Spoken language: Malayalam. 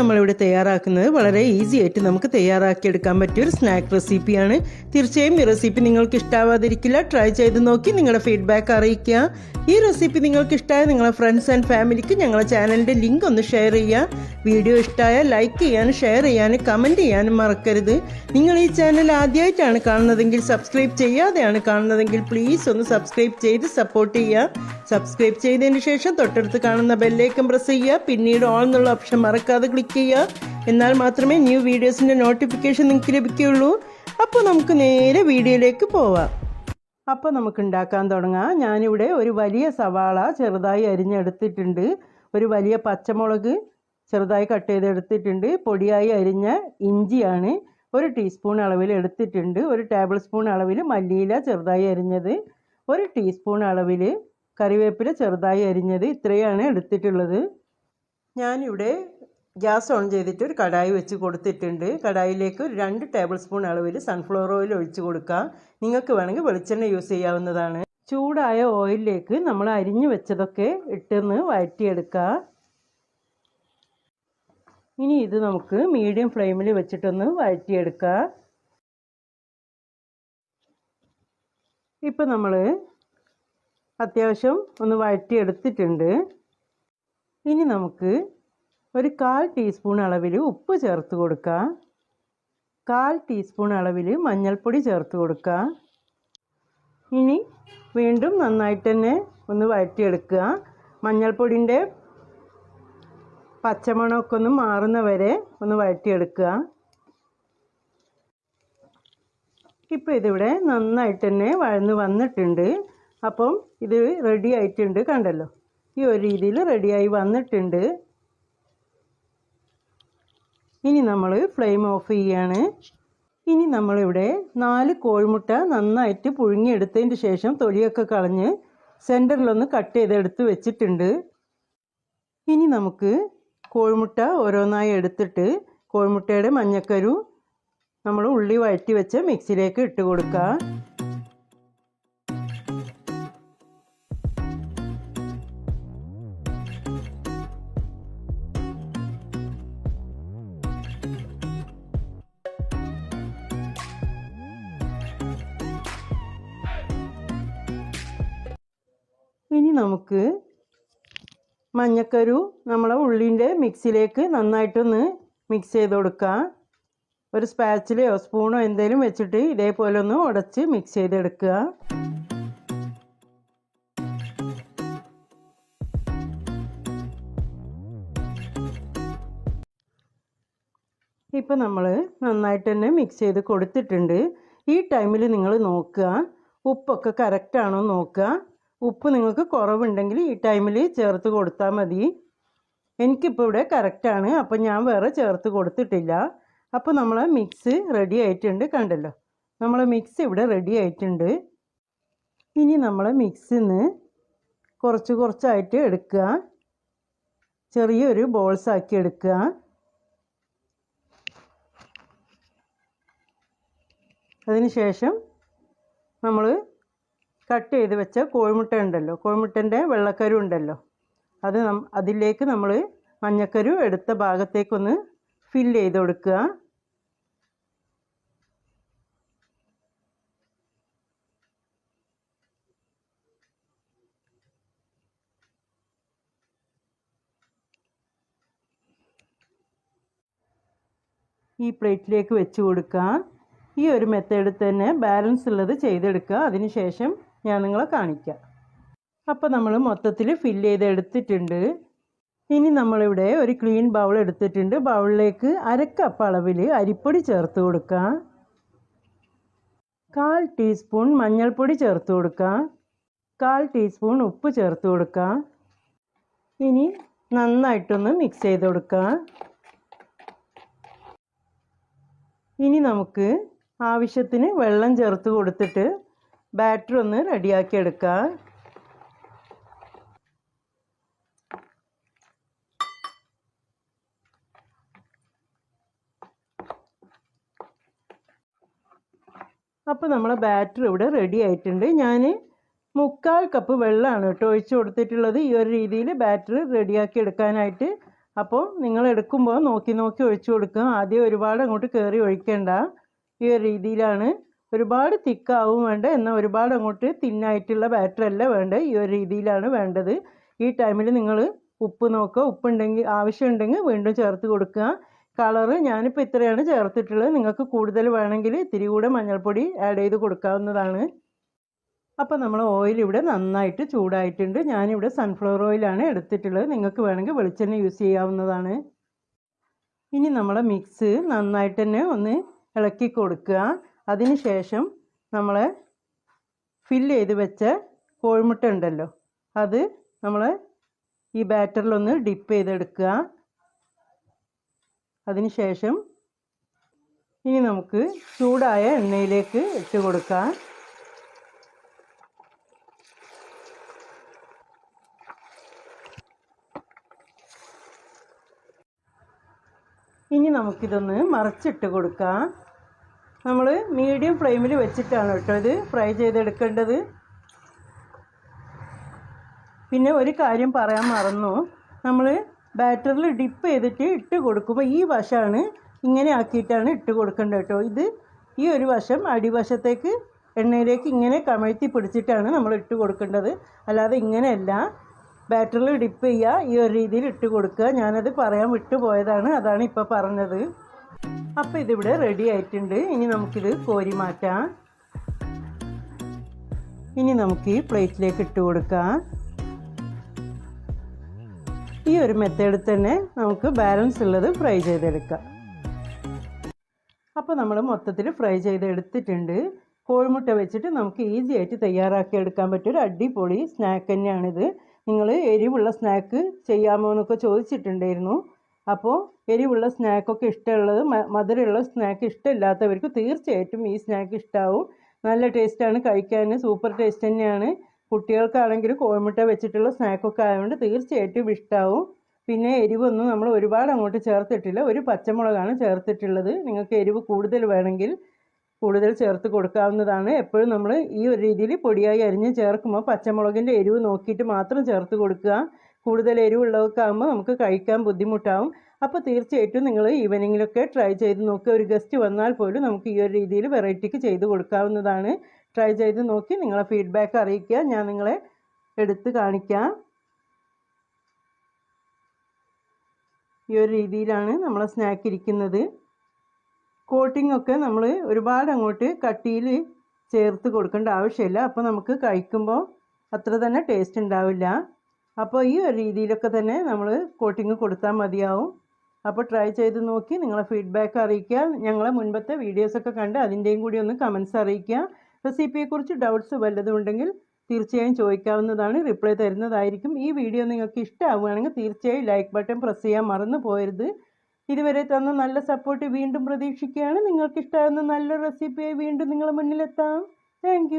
നമ്മളിവിടെ തയ്യാറാക്കുന്നത് വളരെ ഈസി ആയിട്ട് നമുക്ക് തയ്യാറാക്കിയെടുക്കാൻ പറ്റിയ ഒരു സ്നാക്ക് റെസിപ്പിയാണ് തീർച്ചയായും ഈ റെസിപ്പി നിങ്ങൾക്ക് ഇഷ്ടാവാതിരിക്കില്ല. ട്രൈ ചെയ്ത് നോക്കി നിങ്ങളുടെ ഫീഡ്ബാക്ക് അറിയിക്കുക. ഈ റെസിപ്പി നിങ്ങൾക്ക് ഇഷ്ടമായ നിങ്ങളുടെ ഫ്രണ്ട്സ് ആൻഡ് ഫാമിലിക്ക് ഞങ്ങളുടെ ചാനലിന്റെ ലിങ്ക് ഒന്ന് ഷെയർ ചെയ്യുക. വീഡിയോ ഇഷ്ടമായ ലൈക്ക് ചെയ്യാനും ഷെയർ ചെയ്യാനും കമന്റ് ചെയ്യാനും മറക്കരുത്. നിങ്ങൾ ഈ ചാനൽ ആദ്യമായിട്ടാണ് കാണുന്നതെങ്കിൽ സബ്സ്ക്രൈബ് ചെയ്യാതെയാണ് കാണുന്നതെങ്കിൽ പ്ലീസ് ഒന്ന് സബ്സ്ക്രൈബ് ചെയ്ത് സപ്പോർട്ട് ചെയ്യുക. സബ്സ്ക്രൈബ് ചെയ്തതിന് ശേഷം തൊട്ടടുത്ത് കാണുന്ന ബെല്ലേക്കം പ്രസ് ചെയ്യുക. പിന്നീട് ഓൾ എന്നുള്ള ഓപ്ഷൻ മറക്കാതെ ക്ലിക്ക് ചെയ്യുക. എന്നാൽ മാത്രമേ ന്യൂ വീഡിയോസിന്റെ നോട്ടിഫിക്കേഷൻ നിങ്ങൾക്ക് ലഭിക്കുകയുള്ളൂ. അപ്പോൾ നമുക്ക് നേരെ വീഡിയോയിലേക്ക് പോവാം. അപ്പോൾ നമുക്ക് ഉണ്ടാക്കാൻ തുടങ്ങാം. ഞാനിവിടെ ഒരു വലിയ സവാള ചെറുതായി അരിഞ്ഞെടുത്തിട്ടുണ്ട്. ഒരു വലിയ പച്ചമുളക് ചെറുതായി കട്ട് ചെയ്തെടുത്തിട്ടുണ്ട്. പൊടിയായി അരിഞ്ഞ ഇഞ്ചിയാണ് ഒരു ടീസ്പൂൺ അളവിൽ എടുത്തിട്ടുണ്ട്. ഒരു ടേബിൾ സ്പൂൺ അളവിൽ മല്ലിയില ചെറുതായി അരിഞ്ഞത്. ഒരു ടീസ്പൂൺ അളവിൽ കറിവേപ്പില ചെറുതായി അരിഞ്ഞത്. ഇത്രയാണ് എടുത്തിട്ടുള്ളത്. ഞാനിവിടെ ഗ്യാസ് ഓൺ ചെയ്തിട്ട് ഒരു കടായി വെച്ച് കൊടുത്തിട്ടുണ്ട്. കടായിലേക്ക് ഒരു രണ്ട് ടേബിൾ സ്പൂൺ അളവിൽ സൺഫ്ലവർ ഓയിൽ ഒഴിച്ച് കൊടുക്കുക നിങ്ങൾക്ക് വേണമെങ്കിൽ വെളിച്ചെണ്ണ യൂസ് ചെയ്യാവുന്നതാണ്. ചൂടായ ഓയിലിലേക്ക് നമ്മൾ അരിഞ്ഞു വെച്ചതൊക്കെ ഇട്ടെന്ന് വഴറ്റിയെടുക്കുക ഇനി ഇത് നമുക്ക് മീഡിയം ഫ്ലെയിമിൽ വെച്ചിട്ടൊന്ന് വഴറ്റിയെടുക്കുക ഇപ്പം നമ്മൾ അത്യാവശ്യം ഒന്ന് വഴറ്റിയെടുത്തിട്ടുണ്ട്. ഇനി നമുക്ക് ഒരു കാൽ ടീസ്പൂൺ അളവിൽ ഉപ്പ് ചേർത്ത് കൊടുക്കുക. കാൽ ടീസ്പൂൺ അളവിൽ മഞ്ഞൾപ്പൊടി ചേർത്ത് കൊടുക്കുക. ഇനി വീണ്ടും നന്നായിട്ട് തന്നെ ഒന്ന് വഴറ്റിയെടുക്കുക. മഞ്ഞൾപ്പൊടിന്റെ പച്ചമണമൊക്കെ ഒന്ന് മാറുന്ന വരെ ഒന്ന് വഴറ്റിയെടുക്കുക. ഇപ്പോൾ ഇതിവിടെ നന്നായിട്ട് തന്നെ വഴന്ന് വന്നിട്ടുണ്ട്. അപ്പം ഇത് റെഡി ആയിട്ടുണ്ട് കണ്ടല്ലോ? ഈ ഒരു രീതിയിൽ റെഡിയായി വന്നിട്ടുണ്ട്. ഇനി നമ്മൾ ഫ്ലെയിം ഓഫ് ചെയ്യാണ്. ഇനി നമ്മളിവിടെ നാല് കോഴിമുട്ട നന്നായിട്ട് പുഴുങ്ങിയെടുത്തതിന്റെ ശേഷം തൊലിയൊക്കെ കളഞ്ഞ് സെന്ററിലൊന്ന് കട്ട് ചെയ്തെടുത്ത് വെച്ചിട്ടുണ്ട്. ഇനി നമുക്ക് കോഴിമുട്ട ഓരോന്നായി എടുത്തിട്ട് കോഴിമുട്ടയുടെ മഞ്ഞക്കരു നമ്മൾ ഉള്ളി വഴറ്റി വെച്ച് മിക്സിയിലേക്ക് ഇട്ട് കൊടുക്കുക നമുക്ക് മഞ്ഞക്കരു നമ്മളെ ഉള്ളിന്റെ മിക്സിയിലേക്ക് നന്നായിട്ടൊന്ന് മിക്സ് ചെയ്ത് കൊടുക്കുക ഒരു സ്പാച്ചിലയോ സ്പൂണോ എന്തെങ്കിലും വെച്ചിട്ട് ഇതേപോലെ ഒന്ന് ഉടച്ച് മിക്സ് ചെയ്തെടുക്കുക. ഇപ്പം നമ്മൾ നന്നായിട്ട് തന്നെ മിക്സ് ചെയ്ത് കൊടുത്തിട്ടുണ്ട്. ഈ ടൈമിൽ നിങ്ങൾ നോക്കുക. ഉപ്പൊക്കെ കറക്റ്റാണോ നോക്കുക. ഉപ്പ് നിങ്ങൾക്ക് കുറവുണ്ടെങ്കിൽ ഈ ടൈമിൽ ചേർത്ത് കൊടുത്താൽ മതി. എനിക്കിപ്പോൾ ഇവിടെ കറക്റ്റാണ് അപ്പോൾ ഞാൻ വേറെ ചേർത്ത് കൊടുത്തിട്ടില്ല. അപ്പോൾ നമ്മൾ മിക്സ് റെഡി ആയിട്ടുണ്ട് കണ്ടല്ലോ. നമ്മൾ മിക്സ് ഇവിടെ റെഡി ആയിട്ടുണ്ട്. ഇനി നമ്മൾ മിക്സിന്ന് കുറച്ച് കുറച്ചായിട്ട് എടുക്കുക. ചെറിയൊരു ബോൾസ് ആക്കി എടുക്കുക. അതിനുശേഷം നമ്മൾ കട്ട് ചെയ്ത് വെച്ച കോഴിമുട്ട ഉണ്ടല്ലോ കോഴിമുട്ടന്റെ വെള്ളക്കരു ഉണ്ടല്ലോ. അത് അതിലേക്ക് നമ്മൾ മഞ്ഞക്കരു എടുത്ത ഭാഗത്തേക്കൊന്ന് ഫില്ല് ചെയ്ത് കൊടുക്കുക. ഈ പ്ലേറ്റിലേക്ക് വെച്ച് കൊടുക്കുക. ഈ ഒരു മെത്തേഡിൽ തന്നെ ബാലൻസ് ഉള്ളത് ചെയ്തെടുക്കുക. അതിനുശേഷം ഞാൻ നിങ്ങളെ കാണിക്കാം. അപ്പോൾ നമ്മൾ മൊത്തത്തിൽ ഫില്ല് ചെയ്ത് എടുത്തിട്ടുണ്ട്. ഇനി നമ്മളിവിടെ ഒരു ക്ലീൻ ബൗൾ എടുത്തിട്ടുണ്ട്. ബൗളിലേക്ക് അരക്കപ്പ് അളവിൽ അരിപ്പൊടി ചേർത്ത് കൊടുക്കാം. കാൽ ടീസ്പൂൺ മഞ്ഞൾപ്പൊടി ചേർത്ത് കൊടുക്കാം. കാൽ ടീസ്പൂൺ ഉപ്പ് ചേർത്ത് കൊടുക്കാം. ഇനി നന്നായിട്ടൊന്ന് മിക്സ് ചെയ്ത് കൊടുക്കാം. ഇനി നമുക്ക് ആവശ്യത്തിന് വെള്ളം ചേർത്ത് കൊടുത്തിട്ട് ബാറ്റർ ഒന്ന് റെഡിയാക്കി എടുക്കാം അപ്പോൾ നമ്മളെ ബാറ്റർ ഇവിടെ റെഡി ആയിട്ടുണ്ട്. ഞാൻ മുക്കാൽ കപ്പ് വെള്ളമാണ് കേട്ടോ ഒഴിച്ചു കൊടുത്തിട്ടുള്ളത്. ഈ ഒരു രീതിയിൽ ബാറ്റർ റെഡിയാക്കി എടുക്കാനായിട്ട്. അപ്പോൾ നിങ്ങൾ എടുക്കുമ്പോൾ നോക്കി നോക്കി ഒഴിച്ചു കൊടുക്കുക. ആദ്യം ഒരുപാട് അങ്ങോട്ട് കയറി ഒഴിക്കേണ്ട. ഈ ഒരു രീതിയിലാണ് ഒരുപാട് തിക്കാവും വേണ്ട. എന്നാൽ ഒരുപാട് അങ്ങോട്ട് തിന്നായിട്ടുള്ള ബാറ്റർ അല്ല വേണ്ട. ഈ ഒരു രീതിയിലാണ് വേണ്ടത്. ഈ ടൈമിൽ നിങ്ങൾ ഉപ്പ് നോക്കുക. ഉപ്പുണ്ടെങ്കിൽ ആവശ്യമുണ്ടെങ്കിൽ വീണ്ടും ചേർത്ത് കൊടുക്കുക. കളറ് ഞാനിപ്പോൾ ഇത്രയാണ് ചേർത്തിട്ടുള്ളത്. നിങ്ങൾക്ക് കൂടുതൽ വേണമെങ്കിൽ ഇത്തിരി കൂടെ മഞ്ഞൾപ്പൊടി ആഡ് ചെയ്ത് കൊടുക്കാവുന്നതാണ്. അപ്പോൾ നമ്മൾ ഓയിൽ ഇവിടെ നന്നായിട്ട് ചൂടായിട്ടുണ്ട്. ഞാനിവിടെ സൺഫ്ലവർ ഓയിലാണ് എടുത്തിട്ടുള്ളത്. നിങ്ങൾക്ക് വേണമെങ്കിൽ വെളിച്ചെണ്ണ യൂസ് ചെയ്യാവുന്നതാണ്. ഇനി നമ്മളെ മിക്സ് നന്നായിട്ട് തന്നെ ഒന്ന് ഇളക്കി കൊടുക്കുക. അതിന് ശേഷം നമ്മൾ ഫില്ല് ചെയ്ത് വെച്ച കോഴിമുട്ട ഉണ്ടല്ലോ അത് നമ്മൾ ഈ ബാറ്ററിലൊന്ന് ഡിപ്പ് ചെയ്തെടുക്കുക. അതിന് ശേഷം ഇനി നമുക്ക് ചൂടായ എണ്ണയിലേക്ക് ഇട്ട് കൊടുക്കാം. ഇനി നമുക്കിതൊന്ന് മറിച്ചിട്ട് കൊടുക്കാം. നമ്മൾ മീഡിയം ഫ്ലെയിമിൽ വെച്ചിട്ടാണ് കേട്ടോ ഇത് ഫ്രൈ ചെയ്തെടുക്കേണ്ടത്. പിന്നെ ഒരു കാര്യം പറയാൻ മറന്നു. നമ്മൾ ബാറ്ററിൽ ഡിപ്പ് ചെയ്തിട്ട് ഇട്ട് കൊടുക്കുമ്പോൾ ഈ വശമാണ് ഇങ്ങനെ ആക്കിയിട്ടാണ് ഇട്ട് കൊടുക്കേണ്ടത് കേട്ടോ. ഇത് ഈ ഒരു വശം അടിവശത്തേക്ക് എണ്ണയിലേക്ക് ഇങ്ങനെ കമഴ്ത്തി പിടിച്ചിട്ടാണ് നമ്മൾ ഇട്ട് കൊടുക്കേണ്ടത്. അല്ലാതെ ഇങ്ങനെയല്ല. ബാറ്ററിൽ ഡിപ്പ് ചെയ്യുക ഈ ഒരു രീതിയിൽ ഇട്ട് കൊടുക്കുക. ഞാനത് പറയാൻ വിട്ടുപോയതാണ് അതാണ് ഇപ്പോൾ പറഞ്ഞത്. അപ്പോൾ ഇതിവിടെ റെഡി ആയിട്ടുണ്ട്. ഇനി നമുക്കിത് കോരി മാറ്റാം. ഇനി നമുക്ക് ഈ പ്ലേറ്റിലേക്ക് ഇട്ട് കൊടുക്കാം. ഈ ഒരു മെത്തേഡിൽ തന്നെ നമുക്ക് ബാലൻസ് ഉള്ളത് ഫ്രൈ ചെയ്തെടുക്കാം. അപ്പോൾ നമ്മൾ മൊത്തത്തിൽ ഫ്രൈ ചെയ്തെടുത്തിട്ടുണ്ട്. കോഴിമുട്ട വെച്ചിട്ട് നമുക്ക് ഈസി ആയിട്ട് തയ്യാറാക്കി എടുക്കാൻ പറ്റിയ ഒരു അടിപൊളി സ്നാക്ക് തന്നെയാണിത്. നിങ്ങൾ എരിവുള്ള സ്നാക്ക് ചെയ്യാമോ എന്നൊക്കെ ചോദിച്ചിട്ടുണ്ടായിരുന്നു. അപ്പോൾ എരിവുള്ള സ്നാക്കൊക്കെ ഇഷ്ടമുള്ളത് മധുരമുള്ള സ്നാക്ക് ഇഷ്ടമില്ലാത്തവർക്ക് തീർച്ചയായിട്ടും ഈ സ്നാക്ക് ഇഷ്ടമാവും നല്ല ടേസ്റ്റാണ് കഴിക്കാൻ സൂപ്പർ ടേസ്റ്റ് തന്നെയാണ്. കുട്ടികൾക്കാണെങ്കിൽ കോഴിമുട്ട വെച്ചിട്ടുള്ള സ്നാക്കൊക്കെ ആയതുകൊണ്ട് തീർച്ചയായിട്ടും ഇഷ്ടമാവും പിന്നെ എരിവൊന്നും നമ്മൾ ഒരുപാട് അങ്ങോട്ട് ചേർത്തിട്ടില്ല. ഒരു പച്ചമുളകാണ് ചേർത്തിട്ടുള്ളത്. നിങ്ങൾക്ക് എരിവ് കൂടുതൽ വേണമെങ്കിൽ കൂടുതൽ ചേർത്ത് കൊടുക്കാവുന്നതാണ്. എപ്പോഴും നമ്മൾ ഈ ഒരു രീതിയിൽ പൊടിയായി അരിഞ്ഞ് ചേർക്കുമ്പോൾ പച്ചമുളകിന്റെ എരിവ് നോക്കിയിട്ട് മാത്രം ചേർത്ത് കൊടുക്കുക. കൂടുതൽ എരിവുള്ളതൊക്കെ ആകുമ്പോൾ നമുക്ക് കഴിക്കാൻ ബുദ്ധിമുട്ടാവും. അപ്പോൾ തീർച്ചയായിട്ടും നിങ്ങൾ ഈവനിങ്ങിലൊക്കെ ട്രൈ ചെയ്ത് നോക്കുക ഒരു ഗസ്റ്റ് വന്നാൽ പോലും നമുക്ക് ഈ ഒരു രീതിയിൽ വെറൈറ്റിക്ക് ചെയ്ത് കൊടുക്കാവുന്നതാണ്. ട്രൈ ചെയ്ത് നോക്കി നിങ്ങളെ ഫീഡ്ബാക്ക് അറിയിക്കുക. ഞാൻ നിങ്ങളെ എടുത്ത് കാണിക്കാം. ഈ ഒരു രീതിയിലാണ് നമ്മളെ സ്നാക്ക് ഇരിക്കുന്നത്. കോട്ടിംഗ് ഒക്കെ നമ്മൾ ഒരുപാട് അങ്ങോട്ട് കട്ടിയിൽ ചേർത്ത് കൊടുക്കേണ്ട ആവശ്യമില്ല. അപ്പോൾ നമുക്ക് കഴിക്കുമ്പോൾ അത്ര തന്നെ ടേസ്റ്റ് ഉണ്ടാവില്ല. അപ്പോൾ ഈ ഒരു രീതിയിലൊക്കെ തന്നെ നമ്മൾ കോട്ടിങ് കൊടുത്താൽ മതിയാവും. അപ്പോൾ ട്രൈ ചെയ്ത് നോക്കി നിങ്ങളെ ഫീഡ്ബാക്ക് അറിയിക്കുക. ഞങ്ങളെ മുൻപത്തെ വീഡിയോസൊക്കെ കണ്ട് അതിന്റെയും കൂടി ഒന്ന് കമൻസ് അറിയിക്കുക. റെസിപ്പിയെക്കുറിച്ച് ഡൗട്ട്സ് വല്ലതും ഉണ്ടെങ്കിൽ തീർച്ചയായും ചോദിക്കാവുന്നതാണ്. റിപ്ലൈ തരുന്നതായിരിക്കും. ഈ വീഡിയോ നിങ്ങൾക്ക് ഇഷ്ടമാവുകയാണെങ്കിൽ തീർച്ചയായും ലൈക്ക് ബട്ടൺ പ്രസ് ചെയ്യാൻ മറന്നു പോയരുത്. ഇതുവരെ തന്ന നല്ല സപ്പോർട്ട് വീണ്ടും പ്രതീക്ഷിക്കുകയാണ്. നിങ്ങൾക്ക് ഇഷ്ടമാകുന്ന നല്ല റെസിപ്പിയായി വീണ്ടും നിങ്ങളുടെ മുന്നിലെത്താം. താങ്ക്